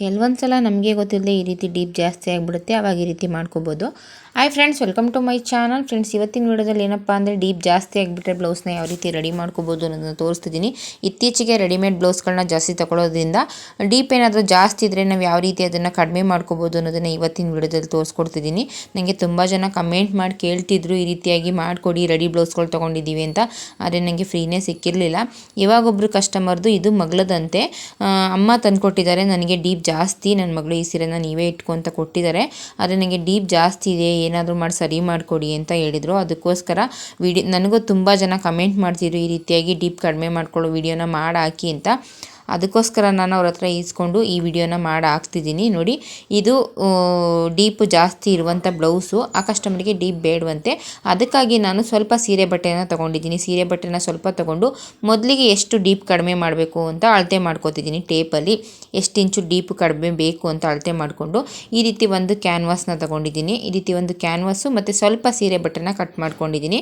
ಕೆಲವೊಂದು ಸಲ ನಮಗೆ ಗೊತ್ತಿಲ್ಲದೆ ಈ ರೀತಿ ಡೀಪ್ ಜಾಸ್ತಿ ಆಗಿಬಿಡುತ್ತೆ, ಅವಾಗ ಈ ರೀತಿ ಮಾಡ್ಕೋಬೋದು. Hi friends welcome to my channel friends ಇವತ್ತಿನ ವಿಡಿಯೋದಲ್ಲಿ ಏನಪ್ಪ ಅಂದರೆ ಡೀಪ್ ಜಾಸ್ತಿ ಆಗಿಬಿಟ್ರೆ ಬ್ಲೌಸ್ನ ಯಾವ ರೀತಿ ರೆಡಿ ಮಾಡ್ಕೋಬೋದು ಅನ್ನೋದನ್ನ ತೋರಿಸ್ತಿದ್ದೀನಿ. ಇತ್ತೀಚೆಗೆ ರೆಡಿಮೇಡ್ ಬ್ಲೌಸ್ಗಳನ್ನ ಜಾಸ್ತಿ ತಗೊಳ್ಳೋದ್ರಿಂದ ಡೀಪ್ ಏನಾದರೂ ಜಾಸ್ತಿ ಇದ್ದರೆ ನಾವು ಯಾವ ರೀತಿ ಅದನ್ನು ಕಡಿಮೆ ಮಾಡ್ಕೋಬೋದು ಅನ್ನೋದನ್ನು ಇವತ್ತಿನ ವಿಡಿಯೋದಲ್ಲಿ ತೋರಿಸ್ಕೊಡ್ತಿದ್ದೀನಿ. ನನಗೆ ತುಂಬ ಜನ ಕಮೆಂಟ್ ಮಾಡಿ ಕೇಳ್ತಿದ್ರು, ಈ ರೀತಿಯಾಗಿ ಮಾಡಿಕೊಡಿ ರೆಡಿ ಬ್ಲೌಸ್ಗಳು ತೊಗೊಂಡಿದ್ದೀವಿ ಅಂತ. ಆದರೆ ನನಗೆ ಫ್ರೀನೇ ಸಿಕ್ಕಿರಲಿಲ್ಲ. ಇವಾಗೊಬ್ಬರು ಕಸ್ಟಮರ್ದು ಇದು ಮಗಳದಂತೆ ಅಮ್ಮ ತಂದುಕೊಟ್ಟಿದ್ದಾರೆ, ನನಗೆ ಡೀಪ್ ಜಾಸ್ತಿ ನನ್ನ ಮಗಳು ಈ ಸೀರೆನ ನೀವೇ ಇಟ್ಕೊಂತ ಕೊಟ್ಟಿದ್ದಾರೆ. ಆದರೆ ನನಗೆ ಡೀಪ್ ಜಾಸ್ತಿ ಇದೆ, ಏನಾದರೂ ಮಾಡಿ ಸರಿ ಮಾಡಿಕೊಡಿ ಅಂತ ಹೇಳಿದರು. ಅದಕ್ಕೋಸ್ಕರ ವಿಡಿ ನನಗೂ ತುಂಬ ಜನ ಕಮೆಂಟ್ ಮಾಡ್ತಿದ್ರು, ಈ ರೀತಿಯಾಗಿ ಡೀಪ್ ಕಡಿಮೆ ಮಾಡ್ಕೊಳ್ಳೋ ವಿಡಿಯೋನ ಮಾಡಿ ಹಾಕಿ ಅಂತ. ಅದಕ್ಕೋಸ್ಕರ ನಾನು ಅವ್ರ ಹತ್ರ ಈಸ್ಕೊಂಡು ಈ ವಿಡಿಯೋನ ಮಾಡಿ ಹಾಕ್ತಿದ್ದೀನಿ. ನೋಡಿ, ಇದು ಡೀಪ್ ಜಾಸ್ತಿ ಇರುವಂಥ ಬ್ಲೌಸು, ಆ ಕಸ್ಟಮರ್ಗೆ ಡೀಪ್ ಬೇಡವಂತೆ. ಅದಕ್ಕಾಗಿ ನಾನು ಸ್ವಲ್ಪ ಸೀರೆ ಬಟ್ಟೆನ ತೊಗೊಂಡಿದ್ದೀನಿ. ಸೀರೆ ಬಟ್ಟೆನ ಸ್ವಲ್ಪ ತೊಗೊಂಡು ಮೊದಲಿಗೆ ಎಷ್ಟು ಡೀಪ್ ಕಡಿಮೆ ಮಾಡಬೇಕು ಅಂತ ಅಳತೆ ಮಾಡ್ಕೋತಿದ್ದೀನಿ ಟೇಪಲ್ಲಿ. ಎಷ್ಟು ಇಂಚು ಡೀಪ್ ಕಡಿಮೆ ಬೇಕು ಅಂತ ಅಳತೆ ಮಾಡಿಕೊಂಡು ಈ ರೀತಿ ಒಂದು ಕ್ಯಾನ್ವಾಸ್ನ ತೊಗೊಂಡಿದ್ದೀನಿ. ಈ ರೀತಿ ಒಂದು ಕ್ಯಾನ್ವಾಸು ಮತ್ತು ಸ್ವಲ್ಪ ಸೀರೆ ಬಟ್ಟೆನ ಕಟ್ ಮಾಡ್ಕೊಂಡಿದ್ದೀನಿ.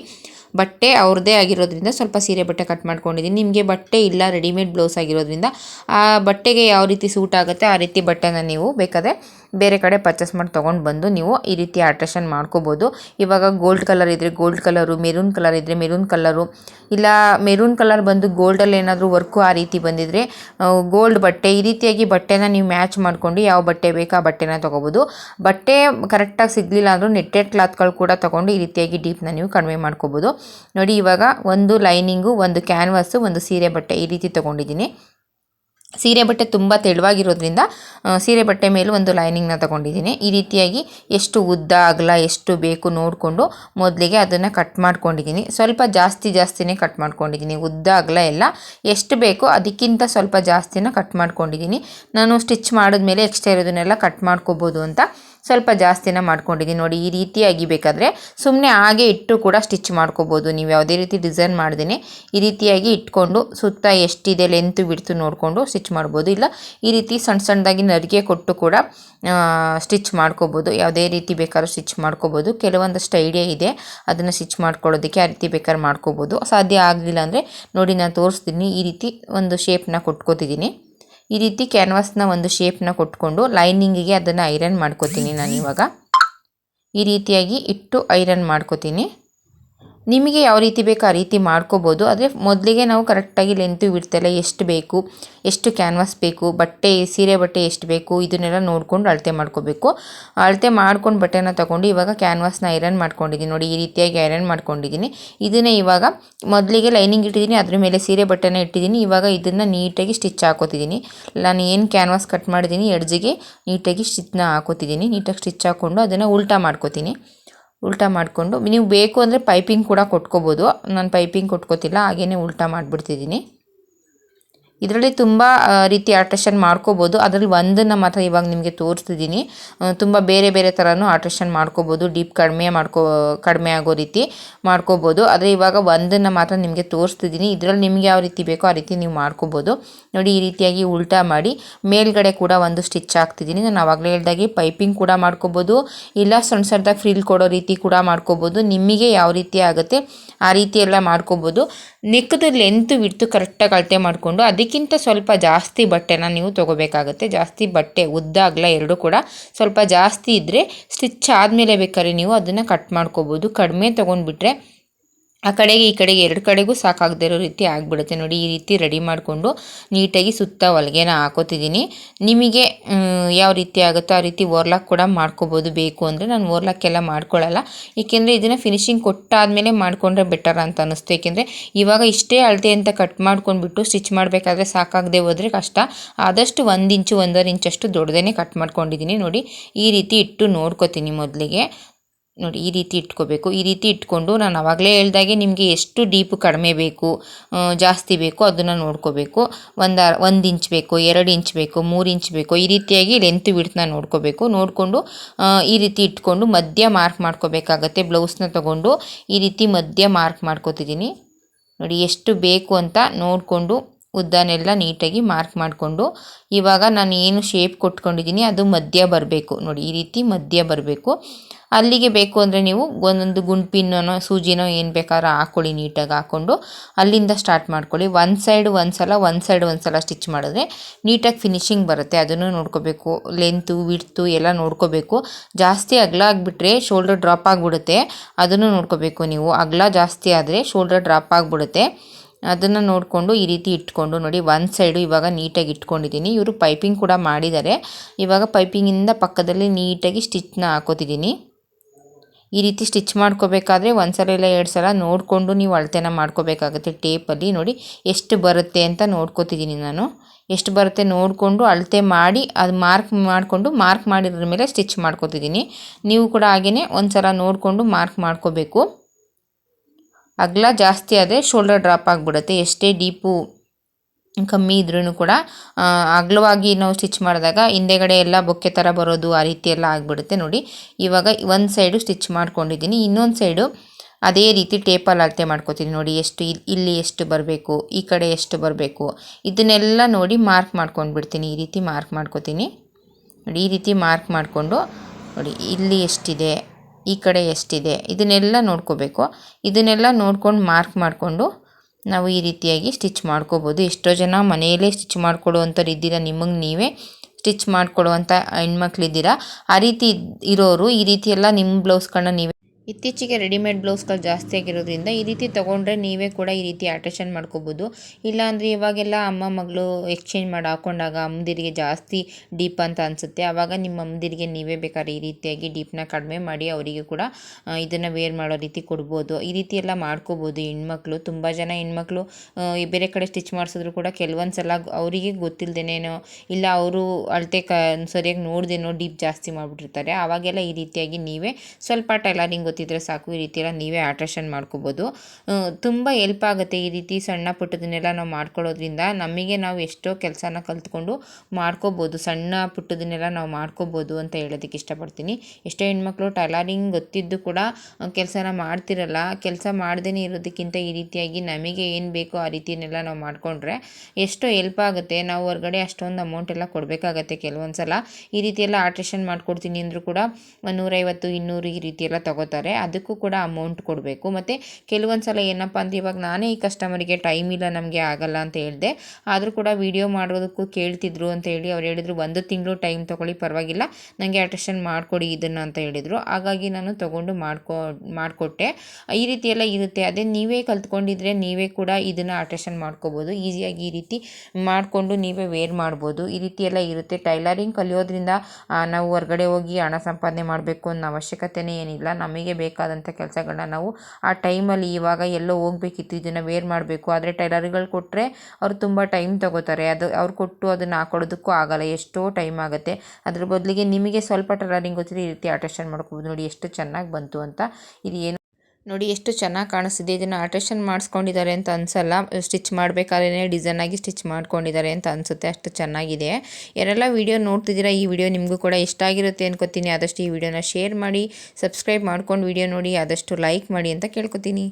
ಬಟ್ಟೆ ಅವ್ರದ್ದೇ ಆಗಿರೋದ್ರಿಂದ ಸ್ವಲ್ಪ ಸೀರೆ ಬಟ್ಟೆ ಕಟ್ ಮಾಡ್ಕೊಂಡಿದ್ದೀನಿ. ನಿಮಗೆ ಬಟ್ಟೆ ಇಲ್ಲ, ರೆಡಿಮೇಡ್ ಬ್ಲೌಸ್ ಆಗಿರೋದ್ರಿಂದ ಆ ಬಟ್ಟೆಗೆ ಯಾವ ರೀತಿ ಸೂಟ್ ಆಗುತ್ತೆ ಆ ರೀತಿ ಬಟ್ಟೆನ ನೀವು ಬೇಕಾದರೆ ಬೇರೆ ಕಡೆ ಪರ್ಚೇಸ್ ಮಾಡಿ ತೊಗೊಂಡು ಬಂದು ನೀವು ಈ ರೀತಿ ಆಲ್ಟ್ರೇಷನ್ ಮಾಡ್ಕೋಬೋದು. ಇವಾಗ ಗೋಲ್ಡ್ ಕಲರ್ ಇದ್ದರೆ ಗೋಲ್ಡ್ ಕಲರು ಮೆರೂನ್ ಕಲರ್ ಇದ್ದರೆ ಮೆರೂನ್ ಕಲರು ಇಲ್ಲ ಮೆರೂನ್ ಕಲರ್ ಬಂದು ಗೋಲ್ಡಲ್ಲಿ ಏನಾದರೂ ವರ್ಕು ಆ ರೀತಿ ಬಂದಿದ್ರೆ ಗೋಲ್ಡ್ ಬಟ್ಟೆ ಈ ರೀತಿಯಾಗಿ ಬಟ್ಟೆನ ನೀವು ಮ್ಯಾಚ್ ಮಾಡ್ಕೊಂಡು ಯಾವ ಬಟ್ಟೆ ಬೇಕು ಆ ಬಟ್ಟೆನ ತೊಗೋಬೋದು. ಬಟ್ಟೆ ಕರೆಕ್ಟಾಗಿ ಸಿಗಲಿಲ್ಲ ಅಂದರೂ ನೆಟ್ಟೆಡ್ ಕ್ಲಾತ್ಗಳು ಕೂಡ ತೊಗೊಂಡು ಈ ರೀತಿಯಾಗಿ ಡೀಪ್ನ ನೀವು ಕಡಿಮೆ ಮಾಡ್ಕೋಬೋದು. ನೋಡಿ, ಇವಾಗ ಒಂದು ಲೈನಿಂಗು, ಒಂದು ಕ್ಯಾನ್ವಾಸು, ಒಂದು ಸೀರೆ ಬಟ್ಟೆ ಈ ರೀತಿ ತೊಗೊಂಡಿದ್ದೀನಿ. ಸೀರೆ ಬಟ್ಟೆ ತುಂಬ ತೆಳುವಾಗಿರೋದ್ರಿಂದ ಸೀರೆ ಬಟ್ಟೆ ಮೇಲೂ ಒಂದು ಲೈನಿಂಗ್ನ ತಗೊಂಡಿದ್ದೀನಿ. ಈ ರೀತಿಯಾಗಿ ಎಷ್ಟು ಉದ್ದ, ಅಗಲ, ಎಷ್ಟು ಬೇಕು ನೋಡಿಕೊಂಡು ಮೊದಲಿಗೆ ಅದನ್ನು ಕಟ್ ಮಾಡ್ಕೊಂಡಿದ್ದೀನಿ. ಸ್ವಲ್ಪ ಜಾಸ್ತಿ ಜಾಸ್ತಿನೇ ಕಟ್ ಮಾಡ್ಕೊಂಡಿದ್ದೀನಿ. ಉದ್ದ, ಅಗಲ ಎಲ್ಲ ಎಷ್ಟು ಬೇಕೋ ಅದಕ್ಕಿಂತ ಸ್ವಲ್ಪ ಜಾಸ್ತಿನ ಕಟ್ ಮಾಡ್ಕೊಂಡಿದ್ದೀನಿ. ನಾನು ಸ್ಟಿಚ್ ಮಾಡಿದ್ಮೇಲೆ ಎಕ್ಸ್ಟ್ರಾ ಇರೋದನ್ನೆಲ್ಲ ಕಟ್ ಮಾಡ್ಕೋಬೋದು ಅಂತ ಸ್ವಲ್ಪ ಜಾಸ್ತಿನ ಮಾಡ್ಕೊಂಡಿದ್ದೀನಿ. ನೋಡಿ, ಈ ರೀತಿಯಾಗಿ ಬೇಕಾದರೆ ಸುಮ್ಮನೆ ಹಾಗೆ ಇಟ್ಟು ಕೂಡ ಸ್ಟಿಚ್ ಮಾಡ್ಕೋಬೋದು. ನೀವು ಯಾವುದೇ ರೀತಿ ಡಿಸೈನ್ ಮಾಡ್ದೇ ಈ ರೀತಿಯಾಗಿ ಇಟ್ಕೊಂಡು ಸುತ್ತ ಎಷ್ಟಿದೆ ಲೆಂತ್ ಬಿಡ್ತು ನೋಡಿಕೊಂಡು ಸ್ಟಿಚ್ ಮಾಡ್ಬೋದು. ಇಲ್ಲ, ಈ ರೀತಿ ಸಣ್ಣ ಸಣ್ಣದಾಗಿ ನರಿಗೆ ಕೊಟ್ಟು ಕೂಡ ಸ್ಟಿಚ್ ಮಾಡ್ಕೋಬೋದು. ಯಾವುದೇ ರೀತಿ ಬೇಕಾದ್ರೂ ಸ್ಟಿಚ್ ಮಾಡ್ಕೋಬೋದು. ಕೆಲವೊಂದಷ್ಟು ಐಡಿಯಾ ಇದೆ. ಅದನ್ನು ಸ್ಟಿಚ್ ಮಾಡ್ಕೊಳ್ಳೋದಕ್ಕೆ ಆ ರೀತಿ ಬೇಕಾದ್ರೆ ಮಾಡ್ಕೋಬೋದು. ಸಾಧ್ಯ ಆಗಲಿಲ್ಲ ಅಂದರೆ ನೋಡಿ, ನಾನು ತೋರಿಸ್ತೀನಿ. ಈ ರೀತಿ ಒಂದು ಶೇಪ್ನ ಕೊಟ್ಕೋತಿದ್ದೀನಿ. ಈ ರೀತಿ ಕ್ಯಾನ್ವಾಸ್ನ ಒಂದು ಶೇಪ್ನ ಕೊಟ್ಕೊಂಡು ಲೈನಿಂಗಿಗೆ ಅದನ್ನು ಐರನ್ ಮಾಡ್ಕೋತೀನಿ ನಾನು ಇವಾಗ ಈ ರೀತಿಯಾಗಿ ಇಟ್ಟು ಐರನ್ ಮಾಡ್ಕೋತೀನಿ. ನಿಮಗೆ ಯಾವ ರೀತಿ ಬೇಕು ಆ ರೀತಿ ಮಾಡ್ಕೋಬೋದು. ಆದರೆ ಮೊದಲಿಗೆ ನಾವು ಕರೆಕ್ಟಾಗಿ ಲೆಂತು ಬಿಡ್ತೆಲ್ಲ ಎಷ್ಟು ಬೇಕು, ಎಷ್ಟು ಕ್ಯಾನ್ವಾಸ್ ಬೇಕು, ಬಟ್ಟೆ, ಸೀರೆ ಬಟ್ಟೆ ಎಷ್ಟು ಬೇಕು, ಇದನ್ನೆಲ್ಲ ನೋಡಿಕೊಂಡು ಅಳತೆ ಮಾಡ್ಕೋಬೇಕು. ಅಳತೆ ಮಾಡ್ಕೊಂಡು ಬಟ್ಟೆನ ತೊಗೊಂಡು ಇವಾಗ ಕ್ಯಾನ್ವಾಸ್ನ ಐರನ್ ಮಾಡ್ಕೊಂಡಿದ್ದೀನಿ. ನೋಡಿ, ಈ ರೀತಿಯಾಗಿ ಐರನ್ ಮಾಡ್ಕೊಂಡಿದ್ದೀನಿ. ಇದನ್ನೇ ಇವಾಗ ಮೊದಲಿಗೆ ಲೈನಿಂಗ್ ಇಟ್ಟಿದ್ದೀನಿ, ಅದ್ರ ಮೇಲೆ ಸೀರೆ ಬಟ್ಟೆನ ಇಟ್ಟಿದ್ದೀನಿ. ಇವಾಗ ಇದನ್ನು ನೀಟಾಗಿ ಸ್ಟಿಚ್ ಹಾಕೋತಿದ್ದೀನಿ. ನಾನು ಏನು ಕ್ಯಾನ್ವಾಸ್ ಕಟ್ ಮಾಡಿದ್ದೀನಿ, ಎಡ್ಜಿಗೆ ನೀಟಾಗಿ ಸ್ಟಿಚ್ನ ಹಾಕೋತಿದ್ದೀನಿ. ನೀಟಾಗಿ ಸ್ಟಿಚ್ ಹಾಕ್ಕೊಂಡು ಅದನ್ನು ಉಲ್ಟಾ ಮಾಡ್ಕೋತೀನಿ. ಉಲ್ಟಾ ಮಾಡಿಕೊಂಡು ನೀವು ಬೇಕು ಅಂದರೆ ಪೈಪಿಂಗ್ ಕೂಡ ಕೊಟ್ಕೋಬೋದು. ನಾನು ಪೈಪಿಂಗ್ ಕೊಟ್ಕೋತಿಲ್ಲ ಹಾಗೇ ಉಲ್ಟಾ ಮಾಡಿಬಿಡ್ತಿದ್ದೀನಿ ಇದರಲ್ಲಿ ತುಂಬ ರೀತಿ ಆಲ್ಟ್ರೇಷನ್ ಮಾಡ್ಕೋಬೋದು. ಅದರಲ್ಲಿ ಒಂದನ್ನು ಮಾತ್ರ ಇವಾಗ ನಿಮಗೆ ತೋರಿಸ್ತಿದ್ದೀನಿ ತುಂಬ ಬೇರೆ ಬೇರೆ ಥರನೂ ಆಲ್ಟ್ರೇಷನ್ ಮಾಡ್ಕೋಬೋದು. ಡೀಪ್ ಕಡಿಮೆ ಮಾಡ್ಕೋ, ಕಡಿಮೆ ಆಗೋ ರೀತಿ ಮಾಡ್ಕೋಬೋದು. ಆದರೆ ಇವಾಗ ಒಂದನ್ನು ಮಾತ್ರ ನಿಮಗೆ ತೋರಿಸ್ತಿದ್ದೀನಿ ಇದರಲ್ಲಿ ನಿಮಗೆ ಯಾವ ರೀತಿ ಬೇಕೋ ಆ ರೀತಿ ನೀವು ಮಾಡ್ಕೋಬೋದು. ನೋಡಿ, ಈ ರೀತಿಯಾಗಿ ಉಲ್ಟಾ ಮಾಡಿ ಮೇಲ್ಗಡೆ ಕೂಡ ಒಂದು ಸ್ಟಿಚ್ ಹಾಕ್ತಿದ್ದೀನಿ ನಾನು ಆವಾಗಲೇ ಹೇಳ್ದಾಗೆ ಪೈಪಿಂಗ್ ಕೂಡ ಮಾಡ್ಕೋಬೋದು. ಇಲ್ಲ, ಸಣ್ಣ ಸಣ್ಣದಾಗಿ ಫ್ರಿಲ್ ಕೊಡೋ ರೀತಿ ಕೂಡ ಮಾಡ್ಕೋಬೋದು. ನಿಮಗೆ ಯಾವ ರೀತಿ ಆಗುತ್ತೆ ಆ ರೀತಿ ಎಲ್ಲ ಮಾಡ್ಕೋಬೋದು. ನೆಕ್ದು ಲೆಂತ್ ಬಿಡ್ತು ಕರೆಕ್ಟಾಗಿ ಅಳತೆ ಮಾಡಿಕೊಂಡು ಅದಕ್ಕಿಂತ ಸ್ವಲ್ಪ ಜಾಸ್ತಿ ಬಟ್ಟೆನ ನೀವು ತೊಗೋಬೇಕಾಗುತ್ತೆ. ಜಾಸ್ತಿ ಬಟ್ಟೆ ಉದ್ದ ಅಗಲ ಎರಡು ಕೂಡ ಸ್ವಲ್ಪ ಜಾಸ್ತಿ ಇದ್ದರೆ ಸ್ಟಿಚ್ ಆದಮೇಲೆ ಬೇಕಾದ್ರೆ ನೀವು ಅದನ್ನು ಕಟ್ ಮಾಡ್ಕೋಬೋದು. ಕಡಿಮೆ ತೊಗೊಂಡ್ಬಿಟ್ರೆ ಆ ಕಡೆಗೆ ಈ ಕಡೆಗೆ ಎರಡು ಕಡೆಗೂ ಸಾಕಾಗದೇ ಇರೋ ರೀತಿ ಆಗಿಬಿಡುತ್ತೆ. ನೋಡಿ, ಈ ರೀತಿ ರೆಡಿ ಮಾಡಿಕೊಂಡು ನೀಟಾಗಿ ಸುತ್ತ ಹೊಲಿಗೆನ ಹಾಕೋತಿದ್ದೀನಿ. ನಿಮಗೆ ಯಾವ ರೀತಿ ಆಗುತ್ತೋ ಆ ರೀತಿ ಓರ್ಲಾಕ್ ಕೂಡ ಮಾಡ್ಕೋಬೋದು. ಬೇಕು ಅಂದರೆ ನಾನು ಓರ್ಲಾಕ್ ಎಲ್ಲ ಮಾಡ್ಕೊಳ್ಳಲ್ಲ ಏಕೆಂದರೆ ಇದನ್ನು ಫಿನಿಶಿಂಗ್ ಕೊಟ್ಟಾದಮೇಲೆ ಮಾಡಿಕೊಂಡ್ರೆ ಬೆಟರ್ ಅಂತ ಅನ್ನಿಸ್ತು. ಏಕೆಂದರೆ ಇವಾಗ ಇಷ್ಟೇ ಅಳತೆ ಅಂತ ಕಟ್ ಮಾಡ್ಕೊಂಡ್ಬಿಟ್ಟು ಸ್ಟಿಚ್ ಮಾಡಬೇಕಾದ್ರೆ ಸಾಕಾಗದೆ ಹೋದರೆ ಕಷ್ಟ. ಆದಷ್ಟು ಒಂದು ಇಂಚು, ಒಂದೂವರೆ ಇಂಚಷ್ಟು ದೊಡ್ಡದೇ ಕಟ್ ಮಾಡ್ಕೊಂಡಿದ್ದೀನಿ. ನೋಡಿ, ಈ ರೀತಿ ಇಟ್ಟು ನೋಡ್ಕೋತೀನಿ ಮೊದಲಿಗೆ. ನೋಡಿ, ಈ ರೀತಿ ಇಟ್ಕೋಬೇಕು. ಈ ರೀತಿ ಇಟ್ಕೊಂಡು ನಾನು ಆವಾಗಲೇ ಹೇಳ್ದಾಗೆ ನಿಮಗೆ ಎಷ್ಟು ಡೀಪ್ ಕಡಿಮೆ ಬೇಕು ಜಾಸ್ತಿ ಬೇಕು ಅದನ್ನು ನೋಡ್ಕೋಬೇಕು. ಒಂದು ಒಂದು ಇಂಚ್ ಬೇಕು, ಎರಡು ಇಂಚ್ ಬೇಕು, ಮೂರು ಇಂಚ್ ಬೇಕು, ಈ ರೀತಿಯಾಗಿ ಲೆಂತ್ ಬಿಡ್ತನ್ನ ನೋಡ್ಕೋಬೇಕು. ನೋಡಿಕೊಂಡು ಈ ರೀತಿ ಇಟ್ಕೊಂಡು ಮಧ್ಯ ಮಾರ್ಕ್ ಮಾಡ್ಕೋಬೇಕಾಗತ್ತೆ ಬ್ಲೌಸ್ನ ತಗೊಂಡು. ಈ ರೀತಿ ಮಧ್ಯ ಮಾರ್ಕ್ ಮಾಡ್ಕೋತಿದ್ದೀನಿ. ನೋಡಿ, ಎಷ್ಟು ಬೇಕು ಅಂತ ನೋಡಿಕೊಂಡು ಉದ್ದನೆಲ್ಲ ನೀಟಾಗಿ ಮಾರ್ಕ್ ಮಾಡಿಕೊಂಡು ಇವಾಗ ನಾನು ಏನು ಶೇಪ್ ಕೊಟ್ಕೊಂಡಿದ್ದೀನಿ ಅದು ಮಧ್ಯ ಬರಬೇಕು. ನೋಡಿ, ಈ ರೀತಿ ಮಧ್ಯ ಬರಬೇಕು. ಅಲ್ಲಿಗೆ ಬೇಕು ಅಂದರೆ ನೀವು ಒಂದೊಂದು ಗುಂಡ್ಪಿನ್ನೋ ಸೂಜಿನೋ ಏನು ಬೇಕಾದ್ರೂ ಹಾಕ್ಕೊಳ್ಳಿ ನೀಟಾಗಿ ಹಾಕ್ಕೊಂಡು ಅಲ್ಲಿಂದ ಸ್ಟಾರ್ಟ್ ಮಾಡ್ಕೊಳ್ಳಿ. ಒನ್ ಸೈಡ್ ಒಂದು ಸಲ ಒಂದು ಸೈಡ್ ಒಂದು ಸಲ ಸ್ಟಿಚ್ ಮಾಡಿದ್ರೆ ನೀಟಾಗಿ ಫಿನಿಶಿಂಗ್ ಬರುತ್ತೆ. ಅದನ್ನು ನೋಡ್ಕೋಬೇಕು. ಲೆಂತು ವಿಡ್ತು ಎಲ್ಲ ನೋಡ್ಕೋಬೇಕು. ಜಾಸ್ತಿ ಅಗಲ ಆಗಿಬಿಟ್ರೆ ಶೋಲ್ಡರ್ ಡ್ರಾಪ್ ಆಗಿಬಿಡುತ್ತೆ. ಅದನ್ನು ನೋಡ್ಕೋಬೇಕು ನೀವು. ಅಗಲ ಜಾಸ್ತಿ ಆದರೆ ಶೋಲ್ಡರ್ ಡ್ರಾಪ್ ಆಗಿಬಿಡುತ್ತೆ. ಅದನ್ನು ನೋಡಿಕೊಂಡು ಈ ರೀತಿ ಇಟ್ಕೊಂಡು ನೋಡಿ, ಒಂದು ಸೈಡು ಇವಾಗ ನೀಟಾಗಿ ಇಟ್ಕೊಂಡಿದ್ದೀನಿ ಇವರು ಪೈಪಿಂಗ್ ಕೂಡ ಮಾಡಿದ್ದಾರೆ ಇವಾಗ ಪೈಪಿಂಗಿಂದ ಪಕ್ಕದಲ್ಲಿ ನೀಟಾಗಿ ಸ್ಟಿಚ್ನ ಹಾಕೋತಿದ್ದೀನಿ ಈ ರೀತಿ ಸ್ಟಿಚ್ ಮಾಡ್ಕೋಬೇಕಾದ್ರೆ ಒಂದು ಸಲ ಇಲ್ಲ ಎರಡು ಸಲ ನೋಡಿಕೊಂಡು ನೀವು ಅಳತೆನ ಮಾಡ್ಕೋಬೇಕಾಗುತ್ತೆ ಟೇಪಲ್ಲಿ ನೋಡಿ, ಎಷ್ಟು ಬರುತ್ತೆ ಅಂತ ನೋಡ್ಕೋತಿದ್ದೀನಿ ನಾನು. ಎಷ್ಟು ಬರುತ್ತೆ ನೋಡಿಕೊಂಡು ಅಳತೆ ಮಾಡಿ, ಅದು ಮಾರ್ಕ್ ಮಾಡಿಕೊಂಡು ಮಾರ್ಕ್ ಮಾಡಿದ್ರ ಮೇಲೆ ಸ್ಟಿಚ್ ಮಾಡ್ಕೋತಿದ್ದೀನಿ ನೀವು ಕೂಡ ಹಾಗೆಯೇ ಒಂದು ಸಲ ನೋಡಿಕೊಂಡು ಮಾರ್ಕ್ ಮಾಡ್ಕೋಬೇಕು. ಅಗಲ ಜಾಸ್ತಿ ಆದರೆ ಶೋಲ್ಡರ್ ಡ್ರಾಪ್ ಆಗಿಬಿಡುತ್ತೆ. ಎಷ್ಟೇ ಡೀಪು ಕಮ್ಮಿ ಇದ್ರೂ ಕೂಡ ಅಗಲವಾಗಿ ನಾವು ಸ್ಟಿಚ್ ಮಾಡಿದಾಗ ಹಿಂದೆಗಡೆ ಎಲ್ಲ ಬೊಕ್ಕೆ ಥರ ಬರೋದು ಆ ರೀತಿ ಎಲ್ಲ ಆಗಿಬಿಡುತ್ತೆ ನೋಡಿ. ಇವಾಗ ಒಂದು ಸೈಡು ಸ್ಟಿಚ್ ಮಾಡ್ಕೊಂಡಿದ್ದೀನಿ. ಇನ್ನೊಂದು ಸೈಡು ಅದೇ ರೀತಿ ಟೇಪಲ್ಲಿ ಅಳತೆ ಮಾಡ್ಕೋತೀನಿ ನೋಡಿ. ಎಷ್ಟು ಇಲ್ಲಿ ಎಷ್ಟು ಬರಬೇಕು, ಈ ಕಡೆ ಎಷ್ಟು ಬರಬೇಕು, ಇದನ್ನೆಲ್ಲ ನೋಡಿ ಮಾರ್ಕ್ ಮಾಡ್ಕೊಂಡು ಬಿಡ್ತೀನಿ ಈ ರೀತಿ ಮಾರ್ಕ್ ಮಾಡ್ಕೋತೀನಿ. ನೋಡಿ, ಈ ರೀತಿ ಮಾರ್ಕ್ ಮಾಡಿಕೊಂಡು ನೋಡಿ, ಇಲ್ಲಿ ಎಷ್ಟಿದೆ? ಈ ಕಡೆ ಎಷ್ಟಿದೆ, ಇದನ್ನೆಲ್ಲ ನೋಡ್ಕೋಬೇಕು. ಇದನ್ನೆಲ್ಲ ನೋಡ್ಕೊಂಡು ಮಾರ್ಕ್ ಮಾಡಿಕೊಂಡು ನಾವು ಈ ರೀತಿಯಾಗಿ ಸ್ಟಿಚ್ ಮಾಡ್ಕೋಬೋದು. ಎಷ್ಟೋ ಜನ ಮನೆಯಲ್ಲೇ ಸ್ಟಿಚ್ ಮಾಡ್ಕೊಡುವಂಥವ್ರು ಇದ್ದೀರಾ, ನಿಮಗೆ ನೀವೇ ಸ್ಟಿಚ್ ಮಾಡ್ಕೊಡುವಂಥ ಹೆಣ್ಮಕ್ಳಿದ್ದೀರಾ ಆ ರೀತಿ ಇರೋರು ಈ ರೀತಿ ಎಲ್ಲ ನಿಮ್ಮ ಬ್ಲೌಸ್ಗಳನ್ನ ನೀವೇ ಇತ್ತೀಚೆಗೆ ರೆಡಿಮೇಡ್ ಬ್ಲೌಸ್ಗಳು ಜಾಸ್ತಿ ಆಗಿರೋದ್ರಿಂದ ಈ ರೀತಿ ತೊಗೊಂಡ್ರೆ ನೀವೇ ಕೂಡ ಈ ರೀತಿ ಆಲ್ಟ್ರೇಷನ್ ಮಾಡ್ಕೋಬೋದು. ಇಲ್ಲಾಂದರೆ ಇವಾಗೆಲ್ಲ ಅಮ್ಮ ಮಗಳು ಎಕ್ಸ್ಚೇಂಜ್ ಮಾಡಿ ಹಾಕೊಂಡಾಗ ಅಮ್ಮದಿರಿಗೆ ಜಾಸ್ತಿ ಡೀಪ್ ಅಂತ ಅನಿಸುತ್ತೆ. ಆವಾಗ ನಿಮ್ಮ ಅಮ್ಮದಿರಿಗೆ ನೀವೇ ಬೇಕಾದ್ರೆ ಈ ರೀತಿಯಾಗಿ ಡೀಪ್ನ ಕಡಿಮೆ ಮಾಡಿ ಅವರಿಗೆ ಕೂಡ ಇದನ್ನು ವೇರ್ ಮಾಡೋ ರೀತಿ ಕೊಡ್ಬೋದು. ಈ ರೀತಿ ಎಲ್ಲ ಮಾಡ್ಕೋಬೋದು ಹೆಣ್ಮಕ್ಳು. ತುಂಬ ಜನ ಹೆಣ್ಮಕ್ಳು ಬೇರೆ ಕಡೆ ಸ್ಟಿಚ್ ಮಾಡಿಸಿದ್ರು ಕೂಡ ಕೆಲವೊಂದು ಸಲ ಅವರಿಗೆ ಗೊತ್ತಿಲ್ಲದೇನೇನೋ ಇಲ್ಲ ಅವರು ಅಳತೆ ಕ, ಸರಿಯಾಗಿ ನೋಡ್ದೇನೋ ಡೀಪ್ ಜಾಸ್ತಿ ಮಾಡಿಬಿಟ್ಟಿರ್ತಾರೆ. ಆವಾಗೆಲ್ಲ ಈ ರೀತಿಯಾಗಿ ನೀವೇ ಸ್ವಲ್ಪ ಟೈಲರಿಂಗ್ ಗೊತ್ತಿದ್ರೆ ಸಾಕು, ಈ ರೀತಿ ಎಲ್ಲ ನೀವೇ ಆಲ್ಟ್ರೇಷನ್ ಮಾಡ್ಕೋಬೋದು. ತುಂಬ ಎಲ್ಪ್ ಆಗುತ್ತೆ ಈ ರೀತಿ ಸಣ್ಣ ಪುಟ್ಟದನ್ನೆಲ್ಲ ನಾವು ಮಾಡ್ಕೊಳ್ಳೋದ್ರಿಂದ ನಮಗೆ ನಾವು ಎಷ್ಟೋ ಕೆಲಸನ ಕಲ್ತ್ಕೊಂಡು ಮಾಡ್ಕೋಬೋದು, ಸಣ್ಣ ಪುಟ್ಟದನ್ನೆಲ್ಲ ನಾವು ಮಾಡ್ಕೋಬೋದು ಅಂತ ಹೇಳೋದಕ್ಕೆ ಇಷ್ಟಪಡ್ತೀನಿ. ಎಷ್ಟೋ ಹೆಣ್ಮಕ್ಳು ಟೈಲರಿಂಗ್ ಗೊತ್ತಿದ್ದು ಕೂಡ ಕೆಲಸನ ಮಾಡ್ತಿರಲ್ಲ, ಕೆಲಸ ಮಾಡ್ದೇ ಇರೋದಕ್ಕಿಂತ ಈ ರೀತಿಯಾಗಿ ನಮಗೆ ಏನು ಬೇಕೋ ಆ ರೀತಿಯನ್ನೆಲ್ಲ ನಾವು ಮಾಡಿಕೊಂಡ್ರೆ ಎಷ್ಟೋ ಎಲ್ಪ್ ಆಗುತ್ತೆ. ನಾವು ಹೊರಗಡೆ ಅಷ್ಟೊಂದು ಅಮೌಂಟ್ ಎಲ್ಲ ಕೊಡಬೇಕಾಗತ್ತೆ ಕೆಲವೊಂದು ಸಲ ಈ ರೀತಿಯೆಲ್ಲ ಆಟ್ರೇಷನ್ ಆಲ್ಟ್ರೇಷನ್ ಮಾಡ್ಕೊಡ್ತೀನಿ ಅಂದರೂ ಕೂಡ ನೂರೈವತ್ತು, ಇನ್ನೂರು ಈ ರೀತಿಯೆಲ್ಲ ಎಲ್ಲ ತಗೋತಾರೆ ಅದಕ್ಕೂ ಕೂಡ ಅಮೌಂಟ್ ಕೊಡಬೇಕು. ಮತ್ತು ಕೆಲವೊಂದು ಸಲ ಏನಪ್ಪ ಅಂದರೆ ಇವಾಗ ನಾನೇ ಈ ಕಸ್ಟಮರಿಗೆ ಟೈಮ್ ಇಲ್ಲ, ನಮಗೆ ಆಗಲ್ಲ ಅಂತ ಹೇಳಿದೆ. ಆದರೂ ಕೂಡ ವಿಡಿಯೋ ಮಾಡೋದಕ್ಕೂ ಕೇಳ್ತಿದ್ರು ಅಂತ ಹೇಳಿ ಅವ್ರು ಹೇಳಿದ್ರು, ಒಂದು ತಿಂಗಳು ಟೈಮ್ ತೊಗೊಳ್ಳಿ, ಪರವಾಗಿಲ್ಲ. ನನಗೆ ಅಟೆಷನ್ ಮಾಡಿಕೊಡಿ ಇದನ್ನು ಅಂತ ಹೇಳಿದರು. ಹಾಗಾಗಿ ನಾನು ತೊಗೊಂಡು ಮಾಡ್ಕೊ, ಮಾಡಿಕೊಟ್ಟೆ. ಈ ರೀತಿ ಎಲ್ಲ ಇರುತ್ತೆ. ಅದೇ ನೀವೇ ಕಲ್ತ್ಕೊಂಡಿದ್ರೆ ನೀವೇ ಕೂಡ ಇದನ್ನು ಅಟೆಷನ್ ಮಾಡ್ಕೋಬೋದು. ಈಸಿಯಾಗಿ ಈ ರೀತಿ ಮಾಡಿಕೊಂಡು ನೀವೇ ವೇರ್ ಮಾಡ್ಬೋದು. ಈ ರೀತಿ ಎಲ್ಲ ಇರುತ್ತೆ. ಟೈಲರಿಂಗ್ ಕಲಿಯೋದ್ರಿಂದ ನಾವು ಹೊರಗಡೆ ಹೋಗಿ ಹಣ ಸಂಪಾದನೆ ಮಾಡಬೇಕು ಅನ್ನೋ ಅವಶ್ಯಕತೆಯೇ ಏನಿಲ್ಲ. ನಮಗೆ ಬೇಕಾದಂಥ ಕೆಲಸಗಳನ್ನ ನಾವು ಆ ಟೈಮಲ್ಲಿ ಇವಾಗ ಎಲ್ಲೋ ಹೋಗ್ಬೇಕಿತ್ತು, ಇದನ್ನು ವೇರ್ ಮಾಡಬೇಕು. ಆದರೆ ಟೈಲರ್ಗಳು ಕೊಟ್ಟರೆ ಅವರು ತುಂಬ ಟೈಮ್ ತೊಗೋತಾರೆ. ಅದು ಅವ್ರು ಕೊಟ್ಟು ಅದನ್ನು ಹಾಕೊಳ್ಳೋದಕ್ಕೂ ಆಗಲ್ಲ. ಎಷ್ಟೋ ಟೈಮ್ ಆಗುತ್ತೆ. ಅದ್ರ ಬದಲಿಗೆ ನಿಮಗೆ ಸ್ವಲ್ಪ ಟೈಲರಿಂಗ್ ಗೊತ್ತಿದೆ ಈ ರೀತಿ ಅಟೆಸ್ಟನ್ ಮಾಡ್ಕೋಬೋದು. ನೋಡಿ, ಎಷ್ಟು ಚೆನ್ನಾಗಿ ಬಂತು ಅಂತ. ಇದು ಏನು ನೋಡಿ ಎಷ್ಟು ಚೆನ್ನಾಗಿ ಕಾಣಿಸ್ತಿದೆ. ಇದನ್ನು ಆಲ್ಟ್ರೇಷನ್ ಮಾಡಿಸ್ಕೊಂಡಿದ್ದಾರೆ ಅಂತ ಅನ್ಸಲ್ಲ. ಸ್ಟಿಚ್ ಮಾಡಬೇಕಾದ್ರೆ ಡಿಸೈನಾಗಿ ಸ್ಟಿಚ್ ಮಾಡ್ಕೊಂಡಿದ್ದಾರೆ ಅಂತ ಅನಿಸುತ್ತೆ. ಅಷ್ಟು ಚೆನ್ನಾಗಿದೆ. ಯಾರೆಲ್ಲ ವೀಡಿಯೋ ನೋಡ್ತಿದ್ದೀರಾ, ಈ ವಿಡಿಯೋ ನಿಮಗೂ ಕೂಡ ಇಷ್ಟ ಆಗಿರುತ್ತೆ ಅನ್ಕೋತೀನಿ. ಆದಷ್ಟು ಈ ವಿಡಿಯೋನ ಶೇರ್ ಮಾಡಿ, ಸಬ್ಸ್ಕ್ರೈಬ್ ಮಾಡ್ಕೊಂಡು ವಿಡಿಯೋ ನೋಡಿ, ಆದಷ್ಟು ಲೈಕ್ ಮಾಡಿ ಅಂತ ಕೇಳ್ಕೊತೀನಿ.